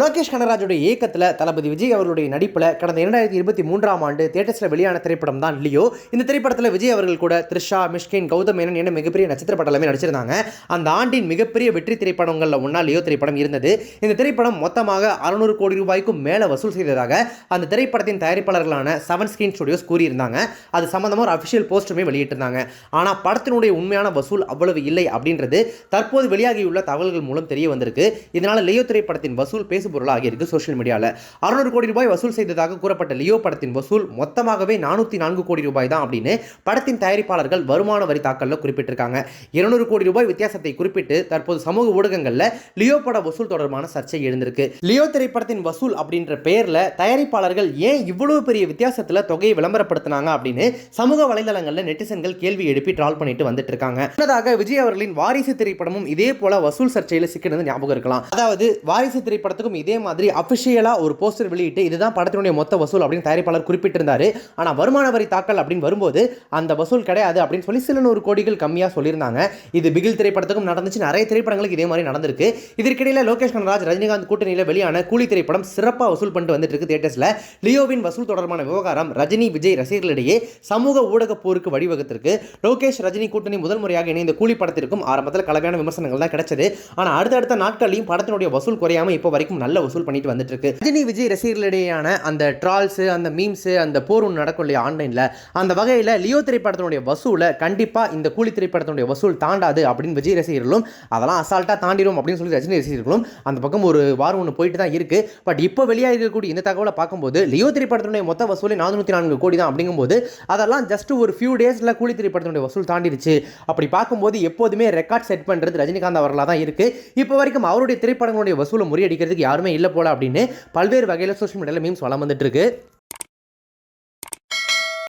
லோகேஷ் கனராஜுடைய இயக்கத்தில் தளபதி விஜய் அவர்களுடைய நடிப்பில் கடந்த இரண்டாயிரத்தி இருபத்தி மூன்றாம் ஆண்டு தேட்டர்ஸில் வெளியான திரைப்படம் தான் லியோ. இந்த திரைப்படத்தில் விஜய் அவர்கள் கூட த்ரிஷா மிஷ்கின் கௌதம் மேனன் என மிகப்பெரிய நட்சத்திர படலமே நடிச்சிருந்தாங்க. அந்த ஆண்டின் மிகப்பெரிய வெற்றி திரைப்படங்களில் ஒன்றா லியோ திரைப்படம் இருந்தது. இந்த திரைப்படம் மொத்தமாக அறுநூறு கோடி ரூபாய்க்கும் மேலே வசூல் செய்ததாக அந்த திரைப்படத்தின் தயாரிப்பாளர்களான செவன் ஸ்கிரீன் ஸ்டுடியோஸ் கூறியிருந்தாங்க. அது சம்மந்தமாக ஒரு அஃபிஷியல் போஸ்டருமே வெளியிட்டிருந்தாங்க. ஆனால் படத்தினுடைய உண்மையான வசூல் அவ்வளவு இல்லை அப்படின்றது தற்போது வெளியாகியுள்ள தகவல்கள் மூலம் தெரிய வந்திருக்கு. இதனால் லியோ திரைப்படத்தின் வசூல் பேசுபொருளாகி இருக்குது சோஷியல் மீடியாவில் அறுநூறு கோடி ரூபாய் வசூல் செய்ததாக கூறப்பட்ட லியோ படத்தின் வசூல் மொத்தமாகவே நானூற்றி நான்கு கோடி ரூபாய் தான் அப்படின்னு படத்தின் தயாரிப்பாளர்கள் வருமான வரி தாக்கலில் குறிப்பிட்டிருக்காங்க. இருநூறு கோடி ரூபாய் வித்தியாசத்தை குறிப்பிட்டு தற்போது சமூக ஊடகங்களில் லியோ பட வசூல் தொடர்பான சர்ச்சை எழுந்திருக்கு. லியோ திரைப்படத்தின் வசூல் அப்படின்ற பெயரில் தயாரிப்பாளர்கள் ஏன் இவ்வளவு பெரிய வித்தியாசத்தில் தொகையை விளம்பரப்படுத்தினாங்க அப்படின்னு சமூக வலைதளங்களில் நெட்டிசன்கள் கேள்வி எழுப்பி ட்ரால் பண்ணிட்டு வந்துட்டு இருக்காங்க முன்னதாக விஜய் அவர்களின் வாரிசு திரைப்படமும் இதே போல வசூல் சர்ச்சையில் சிக்கினது ஞாபகம் இருக்கலாம். அதாவது வாரிசு திரைப்படத்துக்கும் இதே மாதிரி அஃபிஷியலாக ஒரு போஸ்டர் வெளியிட்டு இதுதான் படத்தினுடைய மொத்த வசூல் அப்படின்னு தயாரிப்பாளர் குறிப்பிட்டிருந்தாரு. ஆனால் வருமான வரி தாக்கல் அப்படின்னு வரும்போது அந்த வசூல் கிடையாது அப்படின்னு சொல்லி சில நூறு கோடிகள் கம்மியாக சொல்லியிருந்தாங்க. இது பிகில் திரைப்படத்துக்கும் நடந்துச்சு. நிறைய திரைப்படங்களுக்கு இதே மாதிரி நடந்திருக்கு. இதற்கிடையில் லோகேஷ் கனராஜ் ரஜினிகாந்த் கூட்டணியில் வெளியான கூலி திரைப்படம் சிறப்பாக வசூல் பண்ணிட்டு வந்துட்டு இருக்கு தியேட்டர்ஸில் லியோவின் வசூல் தொடர்பான விவகாரம் ரஜினி விஜய் ரசிகர்களிடையே சமூக ஊடக போருக்கு வழிவகுத்திருக்கு. லோகேஷ் ரஜினி கூட்டணி முதல் முறையாக இணைந்த கூலி படத்திற்கும் ஆரம்பத்தில் கலவையான விமர்சனங்கள் தான் கிடைச்சது. ஆனால் அடுத்தடுத்த நாட்களையும் படத்தினுடைய வசூல் குறையாம இப்போ வரைக்கும் நல்ல வசூல் பண்ணிட்டு வந்துட்டு இருக்கு ரஜினி விஜய் ரசிகர்களிடையான அந்த ட்ரால்ஸ் அந்த மீம்ஸ் அந்த போர் ஒன்று நடக்கும் இல்லையா ஆன்லைனில் அந்த வகையில் லியோ திரைப்படத்தினுடைய வசூலை கண்டிப்பாக இந்த கூலி திரைப்படத்தினுடைய வசூல் தாண்டாது அப்படின்னு விஜய் ரசிகர்களும் அதெல்லாம் அசால்ட்டாக தாண்டிடும் அப்படின்னு சொல்லி ரஜினி ரசிகர்களும் அந்த பக்கம் ஒரு வாரம் ஒன்று போயிட்டு தான் இருக்கு. பட் இப்போ வெளியாக இருக்கக்கூடிய இந்த தகவலை பார்க்கும்போது லியோ திரைப்படத்தினுடைய மொத்த வசூலை நானூற்றி நான்கு கோடி தான் அப்படிங்கும்போது அதெல்லாம் ஜஸ்ட் ஒரு ஃபியூ டேஸில் கூலி திரைப்படத்தினுடைய வசூல் தாண்டிடுச்சு அப்படி பார்க்கும்போது எப்போதுமே ரெக்கார்ட் செட் பண்ணுறது ரஜினிகாந்த் அவர்களாக தான் இருக்கு. இப்போ வரைக்கும் அவருடைய திரைப்படங்களுடைய வசூலை முறியடிக்கிறதுக்கு யாருமே இல்லை போல அப்படின்னு பல்வேறு வகையில் சோஷியல் மீடியாவில் மீம்ஸ் வளம் வந்துட்டு இருக்கு.